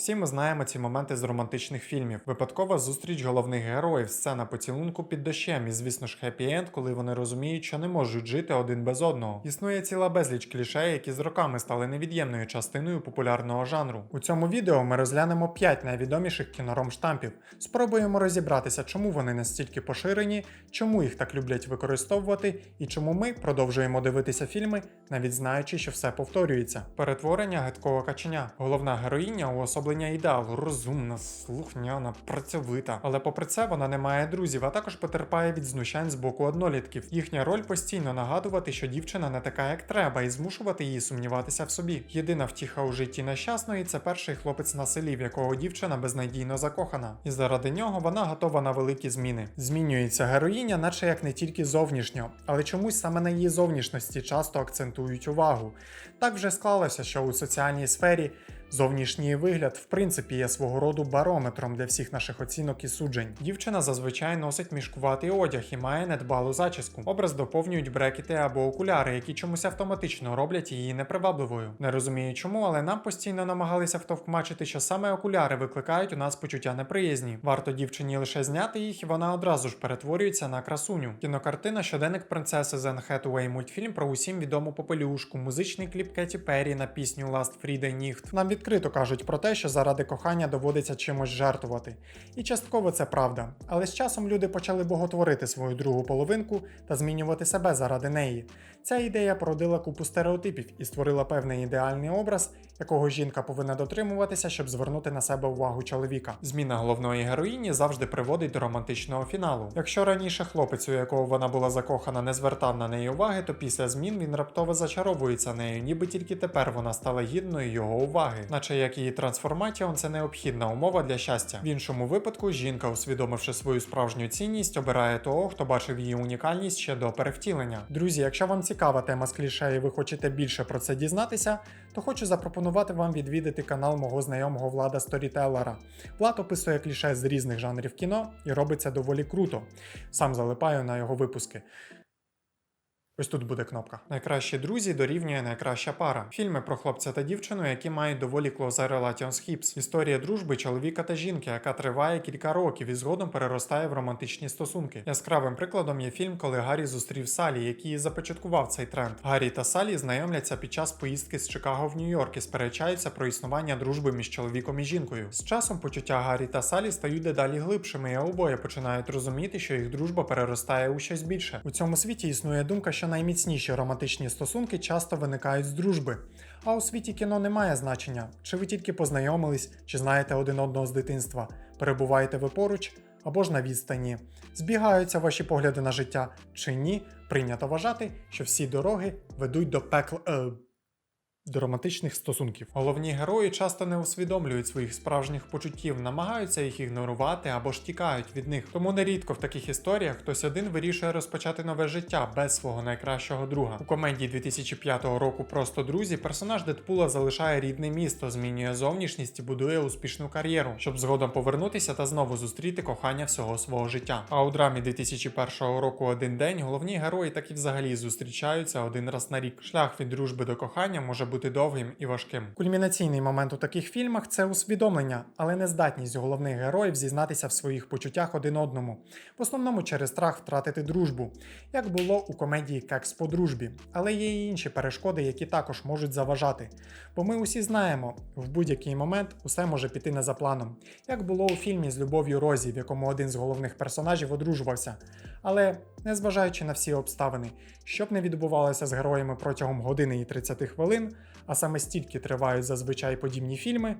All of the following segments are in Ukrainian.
Всі ми знаємо ці моменти з романтичних фільмів. Випадкова зустріч головних героїв, сцена поцілунку під дощем, і звісно ж хеппі-енд, коли вони розуміють, що не можуть жити один без одного. Існує ціла безліч кліше, які з роками стали невід'ємною частиною популярного жанру. У цьому відео ми розглянемо 5 найвідоміших кінором штампів. Спробуємо розібратися, чому вони настільки поширені, чому їх так люблять використовувати, і чому ми продовжуємо дивитися фільми, навіть знаючи, що все повторюється. Перетворення гидкого каченя. Головна героїня уособлення ідеалу, розумна, слухняна, працьовита. Але попри це вона не має друзів, а також потерпає від знущань з боку однолітків. Їхня роль постійно нагадувати, що дівчина не така, як треба, і змушувати її сумніватися в собі. Єдина втіха у житті нещасної це перший хлопець на селі, в якого дівчина безнадійно закохана. І заради нього вона готова на великі зміни. Змінюється героїня, наче як не тільки зовнішньо, але чомусь саме на її зовнішності часто акцентують увагу. Так вже склалося, що у соціальній сфері Зовнішній вигляд, в принципі, є свого роду барометром для всіх наших оцінок і суджень. Дівчина зазвичай носить мішкуватий одяг і має недбалу зачіску. Образ доповнюють брекети або окуляри, які чомусь автоматично роблять її непривабливою. Не розумію чому, але нам постійно намагалися втовкмачити, що саме окуляри викликають у нас почуття неприязні. Варто дівчині лише зняти їх, і вона одразу ж перетворюється на красуню. Кінокартина Щоденник принцеси Зен Хетуей, мультфільм про усім відому попелюшку, музичний кліп Кеті Перрі на пісню Last Friday Ніхт. Нам відкрито кажуть про те, що заради кохання доводиться чимось жертвувати. І частково це правда. Але з часом люди почали боготворити свою другу половинку та змінювати себе заради неї. Ця ідея породила купу стереотипів і створила певний ідеальний образ, якого жінка повинна дотримуватися, щоб звернути на себе увагу чоловіка. Зміна головної героїні завжди приводить до романтичного фіналу. Якщо раніше хлопець, у якого вона була закохана, не звертав на неї уваги, то після змін він раптово зачаровується нею, ніби тільки тепер вона стала гідною його уваги, наче як її трансформація, це необхідна умова для щастя. В іншому випадку жінка, усвідомивши свою справжню цінність, обирає того, хто бачив її унікальність ще до перевтілення. Друзі, якщо вам цікава тема з кліше і ви хочете більше про це дізнатися, то хочу запропонувати вам відвідати канал мого знайомого Влада Сторітелера. Влад описує кліше з різних жанрів кіно і робить це доволі круто. Сам залипаю на його випуски. Ось тут буде кнопка. Найкращі друзі дорівнює найкраща пара. Фільми про хлопця та дівчину, які мають доволі close relations hips. Історія дружби чоловіка та жінки, яка триває кілька років і згодом переростає в романтичні стосунки. Яскравим прикладом є фільм, коли Гаррі зустрів Салі, який започаткував цей тренд. Гаррі та Салі знайомляться під час поїздки з Чикаго в Нью-Йорк і сперечаються про існування дружби між чоловіком і жінкою. З часом почуття Гаррі та Салі стають дедалі глибшими, і обоє починають розуміти, що їх дружба переростає у щось більше. У цьому світі існує думка, що найміцніші романтичні стосунки часто виникають з дружби. А у світі кіно не має значення, чи ви тільки познайомились, чи знаєте один одного з дитинства, перебуваєте ви поруч або ж на відстані. Збігаються ваші погляди на життя чи ні, прийнято вважати, що всі дороги ведуть до пекла. До романтичних стосунків. Головні герої часто не усвідомлюють своїх справжніх почуттів, намагаються їх ігнорувати або ж тікають від них. Тому нерідко в таких історіях хтось один вирішує розпочати нове життя без свого найкращого друга. У комедії 2005 року Просто друзі персонаж Дедпула залишає рідне місто, змінює зовнішність і будує успішну кар'єру, щоб згодом повернутися та знову зустріти кохання всього свого життя. А у драмі 2001 року Один день головні герої так і взагалі зустрічаються один раз на рік. Шлях від дружби до кохання може бути довгим і важким. Кульмінаційний момент у таких фільмах це усвідомлення, але не здатність головних героїв зізнатися в своїх почуттях один одному, в основному через страх втратити дружбу, як було у комедії Кекс по дружбі. Але є і інші перешкоди, які також можуть заважати. Бо ми усі знаємо, в будь-який момент усе може піти не за планом, як було у фільмі з Любов'ю Розі, в якому один з головних персонажів одружувався. Але незважаючи на всі обставини, що б не відбувалося з героями протягом години і 30 хвилин, а саме стільки тривають зазвичай подібні фільми,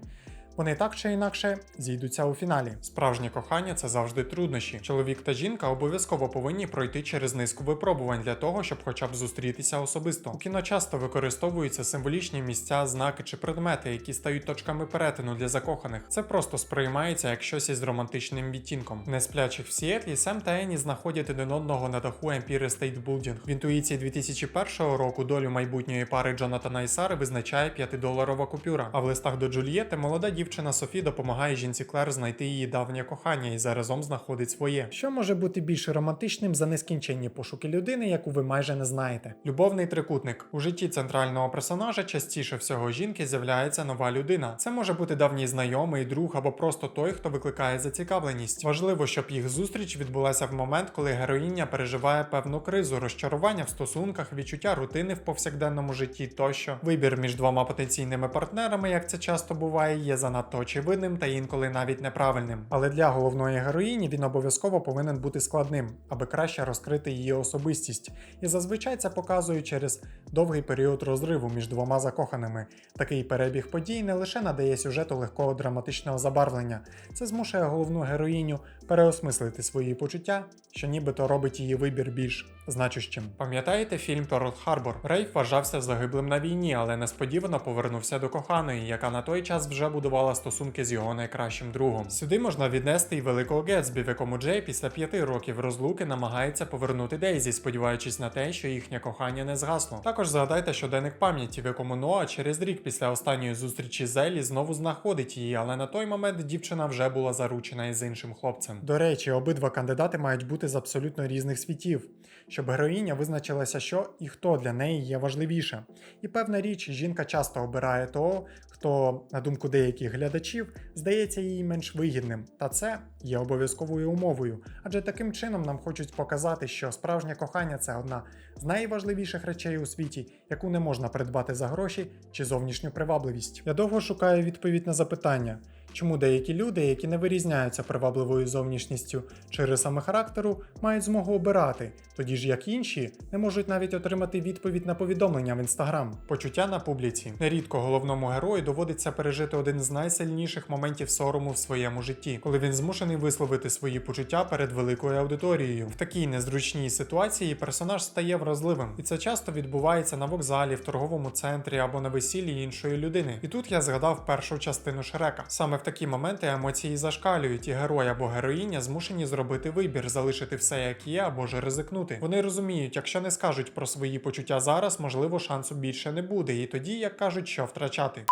вони так чи інакше зійдуться у фіналі. Справжнє кохання це завжди труднощі. Чоловік та жінка обов'язково повинні пройти через низку випробувань для того, щоб хоча б зустрітися особисто. У кіно часто використовуються символічні місця, знаки чи предмети, які стають точками перетину для закоханих. Це просто сприймається як щось із романтичним відтінком. В Несплячих в Сіетлі Сем та Ені знаходять один одного на даху Empire State Building. В інтуїції 2001 року долю майбутньої пари Джонатана і Сари визначає 5-доларова купюра. А в листах до Джульєти молода дівчина дівчина Софі допомагає жінці Клер знайти її давнє кохання і заразом знаходить своє. Що може бути більш романтичним за нескінченні пошуки людини, яку ви майже не знаєте? Любовний трикутник у житті центрального персонажа частіше всього жінки з'являється нова людина. Це може бути давній знайомий, друг або просто той, хто викликає зацікавленість. Важливо, щоб їх зустріч відбулася в момент, коли героїня переживає певну кризу, розчарування в стосунках, відчуття рутини в повсякденному житті тощо. Вибір між двома потенційними партнерами, як це часто буває, є занадто очевидним та інколи навіть неправильним. Але для головної героїні він обов'язково повинен бути складним, аби краще розкрити її особистість. І зазвичай це показує через довгий період розриву між двома закоханими. Такий перебіг подій не лише надає сюжету легкого драматичного забарвлення, це змушує головну героїню переосмислити свої почуття, що нібито робить її вибір більш значущим. Пам'ятаєте фільм Перл Харбор? Рейф вважався загиблим на війні, але несподівано повернувся до коханої, яка на той час вже будувала стосунки з його найкращим другом. Сюди можна віднести й великого Гетсбі, в якому Джей після п'яти років розлуки намагається повернути Дейзі, сподіваючись на те, що їхнє кохання не згасло. Також згадайте щоденник пам'яті, в якому Ноа через рік після останньої зустрічі з Еллі знову знаходить її, але на той момент дівчина вже була заручена із іншим хлопцем. До речі, обидва кандидати мають бути з абсолютно різних світів, щоб героїня визначилася, що і хто для неї є важливіше. І певна річ, жінка часто обирає того, хто, на думку деяких глядачів, здається їй менш вигідним, та це є обов'язковою умовою, адже таким чином нам хочуть показати, що справжнє кохання це одна з найважливіших речей у світі, яку не можна придбати за гроші чи зовнішню привабливість. Я довго шукаю відповідь на запитання. Чому деякі люди, які не вирізняються привабливою зовнішністю чи рисами характеру, мають змогу обирати, тоді ж як інші не можуть навіть отримати відповідь на повідомлення в інстаграм. Почуття на публіці. Нерідко головному герою доводиться пережити один з найсильніших моментів сорому в своєму житті, коли він змушений висловити свої почуття перед великою аудиторією. В такій незручній ситуації персонаж стає вразливим, і це часто відбувається на вокзалі, в торговому центрі або на весіллі іншої людини. І тут я згадав першу частину Шрека. Саме в такі моменти емоції зашкалюють, і герой або героїня змушені зробити вибір, залишити все як є, або ж ризикнути. Вони розуміють, якщо не скажуть про свої почуття зараз, можливо, шансу більше не буде, і тоді, як кажуть, що втрачати.